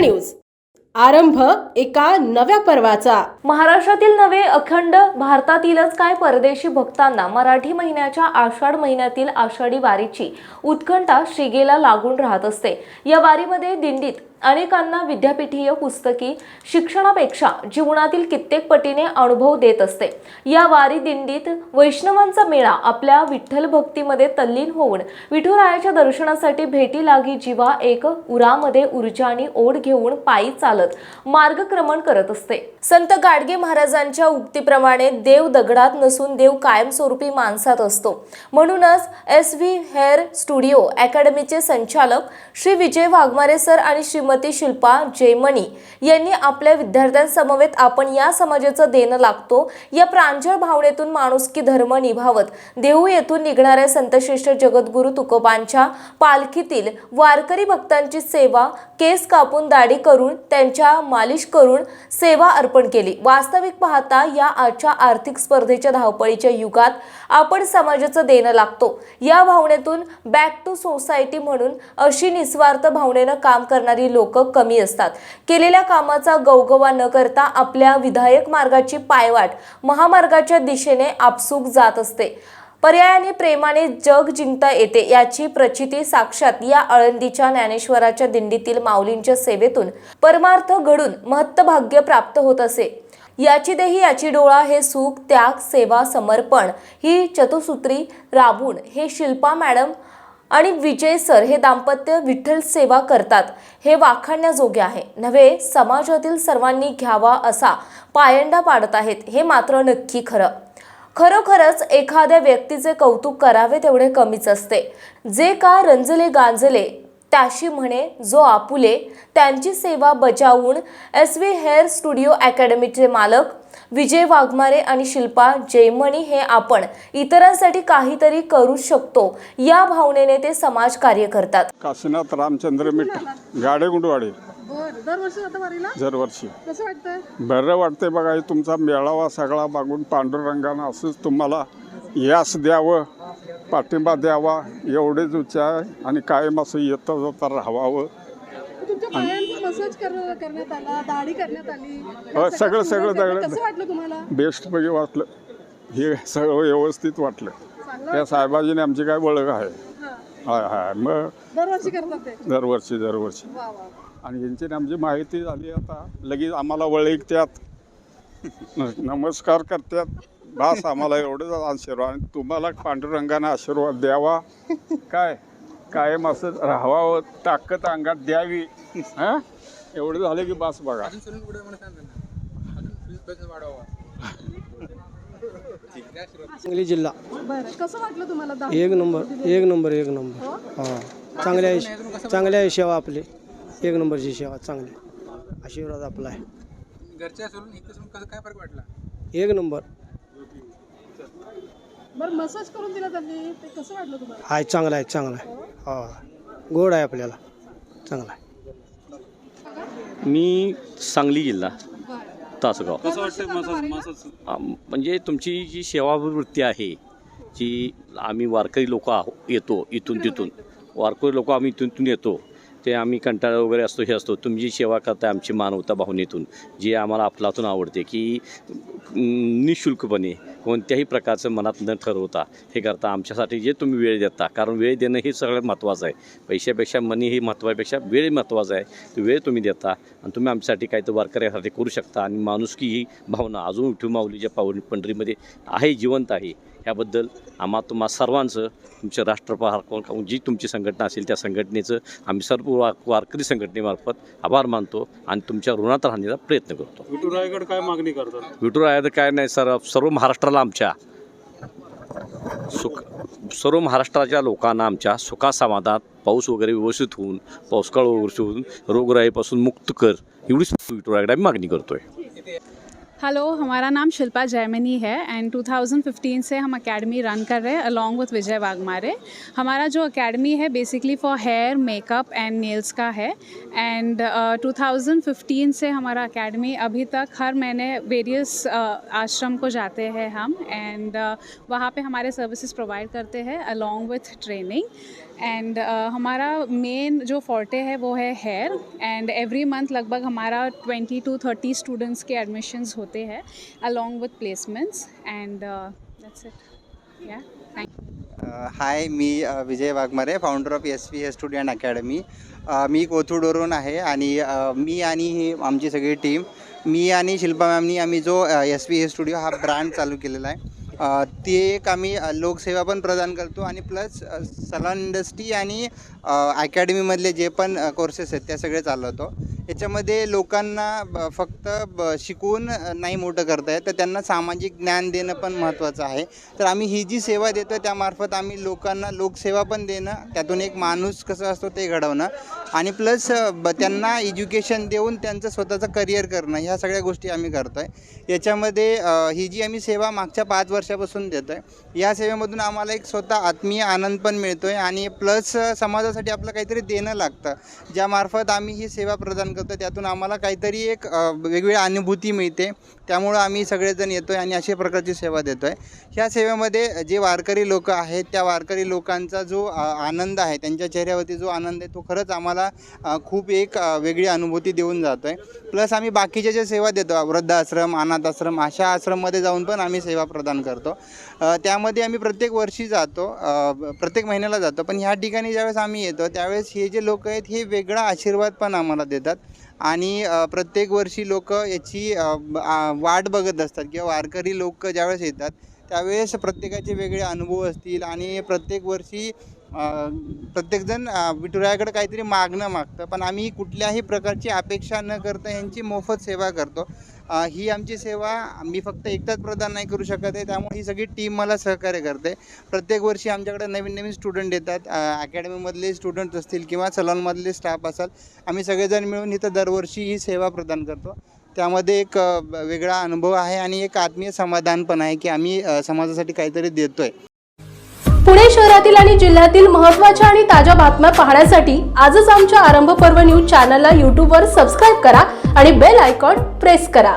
News. आरंभ एका नव्या पर्वाचा. महाराष्ट्रातील नवे अखंड भारतातीलच काय परदेशी भक्तांना मराठी महिन्याच्या आषाढ महिन्यातील आषाढी वारीची उत्कंठा श्रीगेला लागून राहत असते. या वारीमध्ये दिंडीत अनेकांना विद्यापीठीय पुस्तकी शिक्षणापेक्षा जीवनातील कित्येक पटीने अनुभव देत असते. या वारी दिंडीत वैष्णवांचा मेळा आपल्या विठ्ठल भक्तीमध्ये तल्लीन होऊन विठुरायाच्या दर्शनासाठी भेटी लागी जीवा एक उरामध्ये ऊर्जा आणि ओढ घेऊन पायी चालत मार्गक्रमण करत असते. संत गाडगे महाराजांच्या उक्तीप्रमाणे देव दगडात नसून देव कायमस्वरूपी माणसात असतो. म्हणूनच एस व्ही हेअर स्टुडिओ अकॅडमीचे संचालक श्री विजय वाघमारे सर आणि श्रीमती शिल्पा जयमणी यांनी आपल्या विद्यार्थ्यांसमवेत आपण या समाजाचं देणं लागतो. या प्रांजळ भावनेतून माणुसकी धर्म निभावत. देहू येथून निघणाऱ्या संतश्रेष्ठ जगद्गुरू तुकोबांच्या पालखीतील वारकरी भक्तांची सेवा केस कापून दाढी करून त्यांच्या मालिश करून सेवा अर्पण केली. वास्तविक पाहता या आजच्या आर्थिक स्पर्धेच्या धावपळीच्या युगात आपण समाजाचं देणं लागतो. या भावनेतून बॅक टू सोसायटी म्हणून अशी निस्वार्थ भावनेनं काम करणारी लोक कमी असतात. केलेल्या कामाचा गवगवा न करता आपल्या विधायक मार्गाची पायवाट महामार्गाच्या दिशेने आपसूक जात असते. पर्यायाने प्रेमाने जग जिंकता येते याची प्रचिती साक्षात या आळंदीच्या ज्ञानेश्वराच्या दिंडीतील माऊलींच्या सेवेतून परमार्थ घडून महत्तभाग्य प्राप्त होत असे. याची देही याची डोळा हे सुख त्याग सेवा समर्पण ही चतुसूत्री राबून हे शिल्पा मॅडम आणि विजय सर हे दाम्पत्य विठ्ठल सेवा करतात. हे वाखाणण्याजोगे आहे. नव्हे समाजातील सर्वांनी घ्यावा असा पायंडा पाडत आहेत हे मात्र नक्की खरं. खरोखरच एखाद्या व्यक्तीचे कौतुक करावे तेवढे कमीच असते. जे का रंजले गांजले त्याशी म्हणे जो आपुले त्यांची सेवा बजावून एस व्ही हेअर स्टुडिओ अकॅडमीचे मालक विजय वाघमारे आणि शिल्पा जयमणी हे आपण इतरांसाठी काहीतरी करू शकतो. या भावनेने ते समाज कार्य करतात. काशीनाथ रामचंद्र मिठ गाडे गुंडवाडे. बर दरवर्षी जाता वारीला? दरवर्षी. कसं वाटतंय? बरं वाटते बघा हे तुमचा मेळावा सगळा बघून पांडुरंगानं असंच तुम्हाला यास द्यावं. पाठिंबा द्यावा एवढेच आहे आणि कायम असं येता जाता राहावं. तुमच्या पायांचा मसाज कर- करण्यात आला दाढी करण्यात आली हो, सगळं- सगळं- सगळं. कसं वाटलं तुम्हाला? बेस्ट पैकी वाटलं. हे सगळं व्यवस्थित वाटलं. त्या साहेबाजीने आमची काय ओळख आहे. हाय हाय. मग दरवर्षी दरवर्षी आणि यांची आमची माहिती झाली आता. लगेच आम्हाला वळीकत्यात नमस्कार करतात. बास आम्हाला एवढंच आशीर्वाद आणि तुम्हाला पांडुरंगाने आशीर्वाद द्यावा. काय? कायम असं राहावं ताकद अंगात द्यावी. हां? एवढं झालं की बास बघा. सांगली जिल्हा. बरं कसं वाटलं तुम्हाला एक नंबर एक नंबर एक नंबर. हां? चांगल्या आहे- चांगल्या आहे सेवा आपली. एक नंबरची सेवा चांगली. आशीर्वाद आपला आहे. घरच्या सोडून इथे सोडून कसं काय फरक वाटला? एक नंबर. बरं मसाज करून दिला त्यांनी. ते कसं वाटलं तुम्हाला? आहे चांगला आहे चांगला आहे. हा. गोड आहे आपल्याला. चांगला आहे. मी सांगली जिल्हा तासगाव. कसं वाटतं मसाज मसाज आम- म्हणजे तुमची जी सेवावृत्ती आहे जी आम्ही वारकरी लोक आहो येतो इथून तिथून. वारकरी लोक आम्ही इथून तिथून येतो. ते आम्ही कंटाळा वगैरे असतो हे असतो. तुम्ही जी सेवा करताय आमची मानवता भावनेतून जी आम्हाला आपलातून आवडते की निःशुल्कपणे निशुल्कपणे कोणत्याही प्रकारचं मनात न ठरवता हे करता आमच्यासाठी जे तुम्ही वेळ देता. कारण वेळ देणं हे सगळ्यात महत्त्वाचं आहे. पैशापेक्षा मनी हे महत्त्वापेक्षा वेळ महत्त्वाचा आहे. तो वेळ तुम्ही देता आणि तुम्ही आमच्यासाठी काही तर वारकऱ्यासाठी करू शकता. आणि माणुसकी ही भावना अजून विठू माऊलीच्या पाऊल पंढरीमध्ये आहे जिवंत आहे. ह्याबद्दल आम्हा तुम्हा सर्वांचं तुमच्या राष्ट्रपहार जी तुमची संघटना असेल त्या संघटनेचं आम्ही सर्व वारकरी संघटनेमार्फत आभार मानतो आणि तुमच्या ऋणात राहण्याचा प्रयत्न करतो. विठुरायकडे काय मागणी करतात? विठुराया काय नाही सर सर्व महाराष्ट्राला आमच्या सुख सर्व महाराष्ट्राच्या लोकांना आमच्या सुखासमाधानात पाऊस वगैरे व्यवस्थित होऊन पाऊसकाळ व्यवस्थित होऊन रोगराईपासून मुक्त कर एवढीच विठुरायाकडे आम्ही मागणी करतोय. हेलो हमारा नाम शिल्पा जैमिनी है एंड 2015 से हम एकेडमी रन कर रहे हैं अलॉन्ग विथ विजय वाघमारे। हमारा जो एकेडमी है basically for hair makeup and nails का है। एंड uh, 2015 से हमारा एकेडमी अभी तक हर महीने वेरियस uh, आश्रम को जाते हैं हम। एंड uh, वहाँ पे हमारे सर्विसेज़ प्रोवाइड करते हैं अलॉन्ग विथ ट्रेनिंग एंड हमारा मेन जो फोर्टे है वो है हेयर एंड एवरी मंथ लगभग हमारा 20 टू 30 स्टूडेंट्स के एडमिशन्स होते हैं along with placements and that's it या हाय मी uh, Vijay Waghmare founder of S P S student academy मी कोथरूडवरून आहे आणि uh, मी आणि ही आमची सगळी टीम मी आणि शिल्पा मॅमनी आम्ही जो एस पी एस स्टुडिओ हा ब्रँड चालू केलेला आहे. ती ते एक आम्ही लोकसेवा पण प्रदान करतो आणि प्लस सलॉन इंडस्ट्री आणि अकॅडमीमधले जे पण कोर्सेस आहेत त्या सगळे चालवतो. याच्यामध्ये लोकांना ब- फक्त ब शिकवून अ, नाही मोठं करता येत. तर त्यांना सामाजिक ज्ञान देणं पण महत्त्वाचं आहे. तर आम्ही ही जी सेवा देतो त्यामार्फत आम्ही लोकांना लोकसेवा पण देणं त्यातून एक माणूस कसं असतो ते घडवणं. आणि प्लस त्यांना एज्युकेशन देऊन त्यांचं स्वतःचं करिअर करणं ह्या सगळ्या गोष्टी आम्ही करतो आहे याच्यामध्ये अ, ही जी आम्ही सेवा मागच्या पाच वर्षापासून देतो आहे या सेवेमधून आम्हाला एक स्वतः आत्मीय आनंद पण मिळतो आहे आणि प्लस समाजासाठी आपलं काहीतरी देणं लागतं ज्यामार्फत आम्ही ही सेवा प्रदान करतो त्यातून आम्हाला काहीतरी एक वेगवेगळी अनुभूती मिळते. त्यामुळं आम्ही सगळेजण येतो आहे आणि अशा प्रकारची सेवा देतो आहे ह्या सेवेमध्ये जे वारकरी लोक आहेत त्या वारकरी लोकांचा जो आनंद आहे त्यांच्या चेहऱ्यावरती जो आनंद आहे तो खरंच आम्हाला खूप एक वेगळी अनुभूती देऊन जातो आहे प्लस आम्ही बाकीच्या ज्या सेवा देतो वृद्धाश्रम अनाथ आश्रम अशा आश्रममध्ये जाऊन पण आम्ही सेवा प्रदान करतो. त्यामध्ये आम्ही प्रत्येक वर्षी जातो प्रत्येक महिन्याला जातो. पण ह्या ठिकाणी ज्यावेळेस आम्ही येतो त्यावेळेस हे जे लोक आहेत हे वेगळा आशीर्वाद पण आम्हाला देतात. आणि प्रत्येक वर्षी लोक याची वाट बघत असतात किंवा वारकरी लोक ज्यावेळेस येतात त्यावेळेस प्रत्येकाचे वेगळे अनुभव असतील आणि प्रत्येक वर्षी प्रत्येकजण विठुरायाकडे काहीतरी मागणं मागतं. पण आम्ही कुठल्याही प्रकारची अपेक्षा न करता यांची मोफत सेवा करतो. ही आमची सेवा मी फक्त एकटाच प्रदान नाही करू शकत आहे. त्यामुळे ही सगळी टीम मला सहकार्य करते. प्रत्येक वर्षी आमच्याकडे नवीन नवीन स्टुडंट येतात. अकॅडमीमधले स्टुडंट असतील किंवा सलॉनमधले स्टाफ असाल. आम्ही सगळेजण मिळून इथं दरवर्षी ही सेवा प्रदान करतो. त्यामध्ये एक वेगळा अनुभव आहे आणि एक आत्मीय समाधान पण आहे की आम्ही समाजासाठी काहीतरी देतोय. पुणे शहरातील आणि जिल्ह्यातील महत्त्वाच्या आणि ताज्या बातम्या पाहण्यासाठी आजच आमच्या आरंभ पर्व न्यूज चॅनलला यूट्यूबवर सबस्क्राईब करा आणि बेल आयकॉन प्रेस करा.